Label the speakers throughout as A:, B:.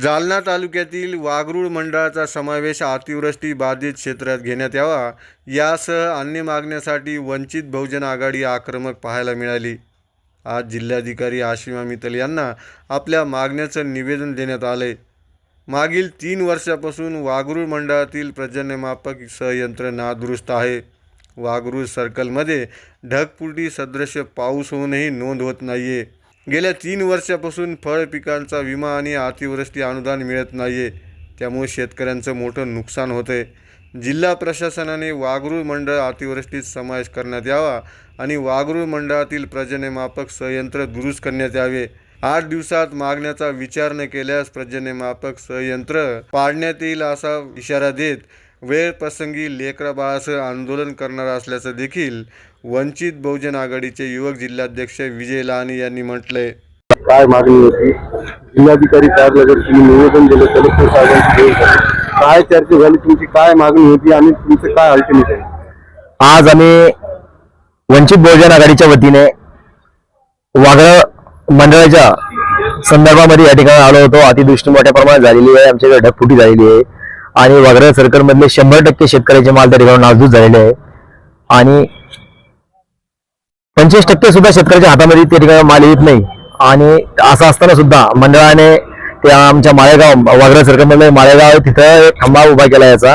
A: जालना तालुक्यातील वागरूळ मंडळाचा समावेश अतिवृष्टी बाधित क्षेत्रात घेण्यात यावा यासह अन्य मागण्यासाठी वंचित बहुजन आघाडी आक्रमक पाहायला मिळाली. आज जिल्हाधिकारी आशिमा मित्तल यांना आपल्या मागण्याचं निवेदन देण्यात आले मागील तीन वर्षापासून वागरूळ मंडळातील पर्जन्यमापक संयंत्र नादुरुस्त आहे. वागरूळ सर्कलमध्ये ढगपुटी सदृश्य पाऊस होऊनही नोंद होत नाही आहे गेल्या तीन वर्षापासून फळ पिकांचा विमा आणि अतिवृष्टी अनुदान मिळत नाहीये. त्यामुळे शेतकऱ्यांचं मोठं नुकसान होतंय. जिल्हा प्रशासनाने वागरूळ मंडळ अतिवृष्टीत समावेश करण्यात यावा आणि वागरूळ मंडळातील पर्जन्यमापक संयंत्र दुरुस्त करण्यात यावे. आठ दिवसात मागण्याचा विचार न केल्यास पर्जन्यमापक संयंत्र पाडण्यात येईल असा इशारा देत वेळ प्रसंगी लेकरा बाळासह आंदोलन करणार असल्याचं देखील वंचित बहुजन आघाडीचे युवक जिल्हाध्यक्ष विजय लहाने यांनी म्हटलंय.
B: काय मागणी होती? जिल्हाधिकारी कार्यालयाकडे तुम्ही निवेदन दिलं कलेक्टर साहेबांची. काय चर्चा झाली? तुमची काय मागणी होती आणि तुमचं काय अल्टरनेट आहे
C: आज आम्ही वंचित बहुजन आघाडीच्या वतीने वाघळ मंडळाच्या संदर्भामध्ये या ठिकाणी आलो होतो. अतिवृष्टी मोठ्या प्रमाणात झालेली आहे. आमच्याकडे ढगफुटी झालेली आहे. आणि वाघळ सर्कलमधले शंभर टक्के शेतकऱ्याचे माल त्या ठिकाणी नाजूक झालेले आहे. आणि पंचवीस टक्के सुद्धा शेतकऱ्याच्या हातामध्ये त्या ठिकाणी माल येत नाही. आणि असं असताना सुद्धा मंडळाने त्या आमच्या माळेगाव वाघरा सर्कल माळेगाव आहे, तिथं एक खंबा उभा केला याचा.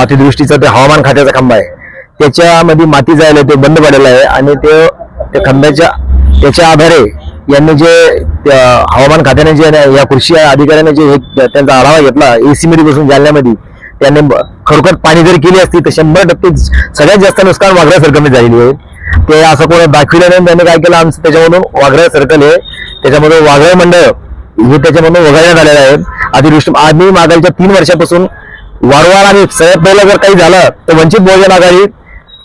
C: अतिदृष्टीचा ते हवामान खात्याचा खंबा आहे. त्याच्यामध्ये माती जायला ते बंद पडलेलं आहे आणि ते त्या त्याच्या आधारे यांनी जे हवामान खात्याने जे ना- या कृषी अधिकाऱ्याने जे हे- त्यांचा आढावा घेतला एसी मध्ये बसून जालन्यामध्ये त्यांनी खरोखर पाणी जर केली असती तर शंभर टक्के सगळ्यात जास्त नुकसान वाघरा सरकारने झालेली आहे. ते असं कोणी दाखविलं नाही त्यांनी काय केलं आमचं त्याच्यामधून वाघरा सर्कल आहे. त्याच्यामधून वाघळ मंडळ हे त्याच्यामधून वगळण्यात आलेलं आहे. अतिवृष्टी आम्ही मागायच्या तीन वर्षापासून वारंवार आणि सगळ्यात पहिलं जर काही झालं तर वंचित बहुजन आघाडी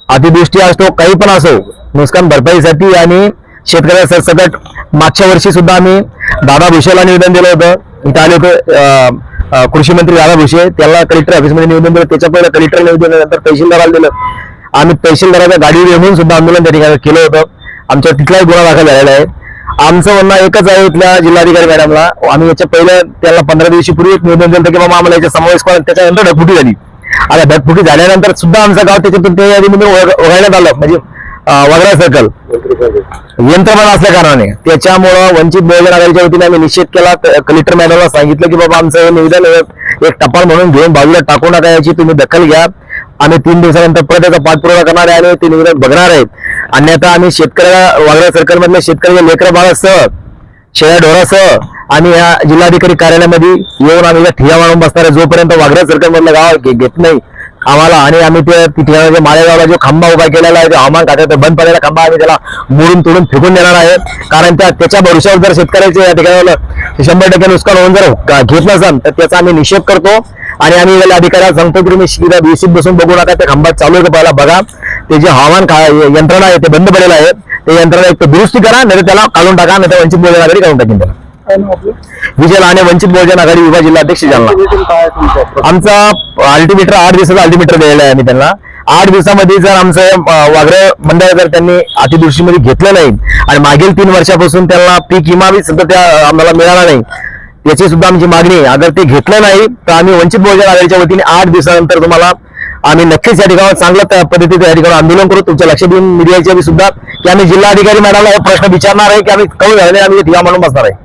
C: अतिवृष्टी असतो काही पण असो नुकसान भरपाईसाठी आणि शेतकऱ्या सरसकट मागच्या वर्षी सुद्धा आम्ही दादा भुसेला निवेदन दिलं होतं. इथं आले होते कृषी मंत्री दादा भुसे. त्याला कलेक्टर ऑफिसमध्ये निवेदन दिलं. त्याच्या पहिलं कलेक्टर निवेदन नंतर तहसीलदाराला दिलं. आम्ही तहसीलदाराच्या गाडीवर येऊन सुद्धा आंदोलन त्या ठिकाणी केलं होतं. आमच्या तिथलाही गुन्हा दाखल झालेला आहे. आमचं म्हणणं एकच आहे इथल्या जिल्हाधिकारी मॅडमला आम्ही याच्या पहिल्या त्याला पंधरा दिवशी एक निवेदन दिलं की बाबा आम्हाला याचा समावेश करा त्याच्यानंतर ढगफुटी झाली. आता ढगफुटी झाल्यानंतर सुद्धा आमचं गाव त्याच्यातून त्या यादीमध्ये वग- वगळण्यात आलं. म्हणजे अं, वगळा सर्कल यंत्रणा असल्या कारणाने. त्याच्यामुळं वंचित बहुजन आघाडीच्या वतीने आम्ही निषेध केला. कलेक्टर मॅडमला सांगितलं की बाबा आमचं हे निवेदन एक टपाल म्हणून घेऊन बाजूला टाकू नका याची तुम्ही दखल घ्या. आम्ही तीन दिवसानंतर परत त्याचा पाठपुरावा करणार आहे आणि ते निवेदन बघणार आहेत. अन्यथा आम्ही शेतकऱ्या वागळा सर्कलमधल्या शेतकऱ्याच्या लेकर बाळासह शेळ्या ढोरासह आम्ही या जिल्हाधिकारी कार्यालयामध्ये येऊन आम्ही ठिया मारून बसणार आहे जोपर्यंत वाघरा सर्कलमधलं गाव घेत नाही आम्हाला आणि आम्ही ते ठिकाणाच्या माळेगावला जो खांबा उभा केलेला आहे तो हवामान खात्याचा बंद पडलेला खांबा आम्ही त्याला मोडून तोडून फेकून देणार आहे. कारण त्या त्याच्या भरोश्यावर जर शेतकऱ्याचे या ठिकाणी शंभर टक्के नुकसान होऊन जर घेत नसाल तर त्याचा आम्ही निषेध करतो. आणि आम्ही या अधिकाऱ्याला सांगतो की तुम्ही बेसिक बसून बघू नका त्या खंबात चालू आहे का पहिला बघा. ते जे हवामान खा- यंत्रणा आहे ते बंद पडलेलं आहे. ते यंत्रणा एक तर दुरुस्ती करा नाही त्याला काढून टाका नाही तर वंचित बहुजन आघाडी काढून टाकेन त्याला. विजय लहाने वंचित बहुजन आघाडी विभाग जिल्हाध्यक्ष जालना. आमचा अल्टीमीटर आठ दिवसाचा अल्टीमीटर दिलेला आहे आम्ही त्यांना. आठ दिवसामध्ये जर आमचं वाग्र मंडळ जर त्यांनी अतिदृष्टीमध्ये घेतलं नाही आणि मागील तीन वर्षापासून त्यांना पीक विमा बी सुद्धा त्या आम्हाला मिळाला नाही याची सुद्धा आमची मागणी आहे. अगर ते घेतलं नाही तर आम्ही वंचित बहुजन आघाडीच्या वतीने आठ दिवसानंतर तुम्हाला आम्ही नक्कीच या ठिकाणी चांगल्या त्या पद्धतीने या ठिकाणी आंदोलन करू. तुमच्या लक्ष देऊन मीडियाच्या सुद्धा की आम्ही जिल्हाधिकारी मॅडमला हे प्रश्न विचारणार आहे की आम्ही कमी झाले आम्ही ठिकाण म्हणून बसणार आहे.